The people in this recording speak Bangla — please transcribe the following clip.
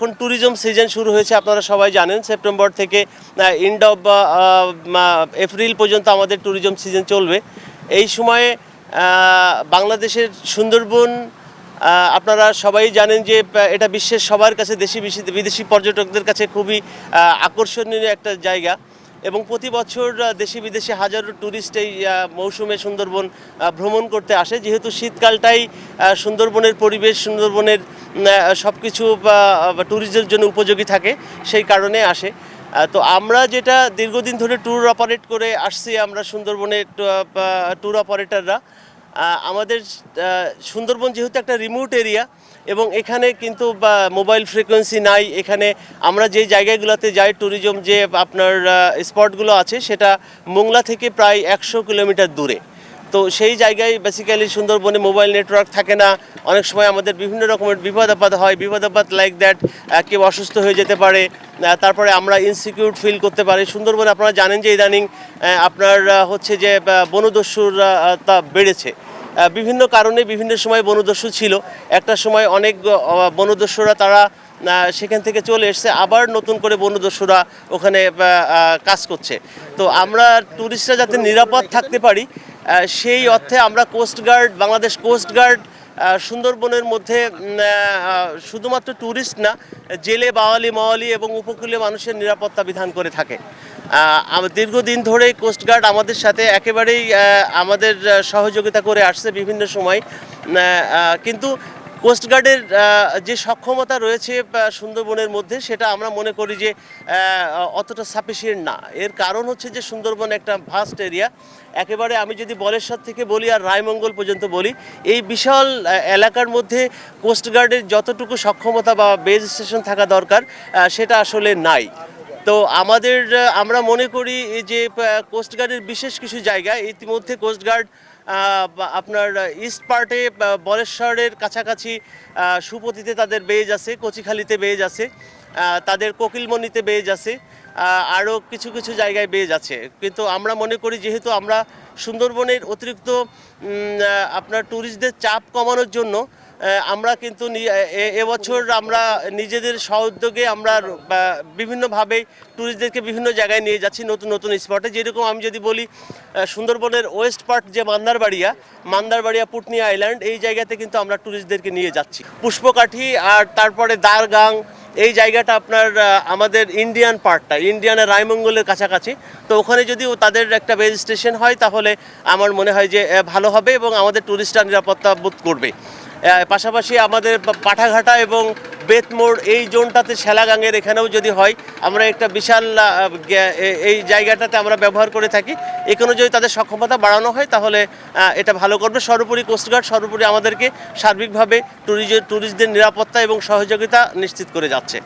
ট্যুরিজম সিজন শুরু হয়েছে, আপনারা সবাই জানেন সেপ্টেম্বর থেকে এন্ড অফ এপ্রিল পর্যন্ত আমাদের ট্যুরিজম সিজন চলবে। এই সময়ে বাংলাদেশের সুন্দরবন আপনারা সবাই জানেন যে এটা বিশ্বের সবার কাছে দেশি বিদেশি পর্যটকদের কাছে খুবই আকর্ষণীয় একটা জায়গা। এবং প্রতি বছর দেশি বিদেশি হাজারো ট্যুরিস্ট এই মৌসুমে সুন্দরবন ভ্রমণ করতে আসে। যেহেতু শীতকালটাই সুন্দরবনের পরিবেশ, সুন্দরবনের সব কিছু ট্যুরিস্টদের জন্য উপযোগী থাকে, সেই কারণে আসে। তো আমরা যেটা দীর্ঘদিন ধরে ট্যুর অপারেট করে আসছি আমরা সুন্দরবনের ট্যুর অপারেটররা আমাদের সুন্দরবন যেহেতু একটা রিমোট এরিয়া এবং এখানে কিন্তু মোবাইল ফ্রিকোয়েন্সি নাই, এখানে আমরা যে জায়গাগুলোতে যাই ট্যুরিজম যে আপনার স্পটগুলো আছে, সেটা মোংলা থেকে প্রায় একশো কিলোমিটার দূরে। তো সেই জায়গায় বেসিক্যালি সুন্দরবনে মোবাইল নেটওয়ার্ক থাকে না। অনেক সময় আমাদের বিভিন্ন রকমের বিপদ আপদ হয় বিপদ আপদ লাইক দ্যাট কেউ অসুস্থ হয়ে যেতে পারে তারপরে আমরা ইনসিকিউর ফিল করতে পারি। সুন্দরবনে আপনারা জানেন যে ইদানিং আপনার হচ্ছে যে বনদস্যুর তা বেড়েছে। বিভিন্ন কারণে বিভিন্ন সময় বনদস্যু ছিল। একটা সময় অনেক বনদস্যুরা তারা সেখান থেকে চলে এসছে। আবার নতুন করে বনদস্যুরা ওখানে কাজ করছে। তো আমরা ট্যুরিস্টরা যাতে নিরাপদ থাকতে পারি সেই অর্থে আমরা কোস্টগার্ড বাংলাদেশ কোস্টগার্ড সুন্দরবনের মধ্যে শুধুমাত্র ট্যুরিস্ট না, জেলে, বাওয়ালি, মাওয়ালি এবং উপকূলীয় মানুষের নিরাপত্তা বিধান করে থাকে। দীর্ঘদিন ধরে কোস্টগার্ড আমাদের সাথে একেবারেই আমাদের সহযোগিতা করে আসছে বিভিন্ন সময়। কিন্তু কোস্টগার্ডের যে সক্ষমতা রয়েছে সুন্দরবনের মধ্যে, সেটা আমরা মনে করি যে অতটা সাফিসিয়েন্ট না। এর কারণ হচ্ছে যে, সুন্দরবন একটা ভাস্ট এরিয়া একেবারে আমি যদি বলেশ্বর থেকে বলি আর রায়মঙ্গল পর্যন্ত বলি, এই বিশাল এলাকার মধ্যে কোস্টগার্ডের যতটুকু সক্ষমতা বা বেজ স্টেশন থাকা দরকার সেটা আসলে নাই। তো আমাদের আমরা মনে করি যে কোস্টগার্ডের বিশেষ কিছু জায়গায় ইতিমধ্যে কোস্টগার্ড আপনার ইস্ট পার্টে বলেশ্বরের কাছাকাছি সুপতিতে তাদের বেজ আছে, কচিখালিতে বেজ আছে তাদের কোকিলমণিতে বেজ আছে আরও কিছু কিছু জায়গায় বেজ আছে। কিন্তু আমরা মনে করি যেহেতু আমরা সুন্দরবনের অতিরিক্ত আপনার ট্যুরিস্টদের চাপ কমানোর জন্য আমরা কিন্তু এবছর আমরা নিজেদের সহযোগে আমরা বিভিন্নভাবে ট্যুরিস্টদেরকে বিভিন্ন জায়গায় নিয়ে যাচ্ছি নতুন নতুন স্পটে যেরকম আমি যদি বলি সুন্দরবনের ওয়েস্ট পার্ট যে মান্দারবাড়িয়া মান্দারবাড়িয়া পুটনি আইল্যান্ড এই জায়গাতে কিন্তু আমরা ট্যুরিস্টদেরকে নিয়ে যাচ্ছি। পুষ্পকাঠি আর তারপরে দারগাং, এই জায়গাটা আপনার আমাদের ইন্ডিয়ান পার্টটা ইন্ডিয়ানের রায়মঙ্গলের কাছাকাছি। তো ওখানে যদি তাদের একটা বেজ স্টেশন হয়, তাহলে আমার মনে হয় যে ভালো হবে এবং আমাদের ট্যুরিস্টরা নিরাপত্তা বোধ করবে। পাশাপাশি আমাদের পাঠাঘাটা এবং বেতমোড় এই জোনটাতে শ্যালাগাঙের এখানেও যদি হয়, আমরা একটা বিশাল এই জায়গাটাতে আমরা ব্যবহার করে থাকি। এখানে যদি তাদের সক্ষমতা বাড়ানো হয়, তাহলে এটা ভালো করবে। সর্বোপরি কোস্টগার্ড, সর্বোপরি আমাদেরকে সার্বিকভাবে ট্যুরিজ ট্যুরিস্টদের নিরাপত্তা এবং সহযোগিতা নিশ্চিত করে যাচ্ছে।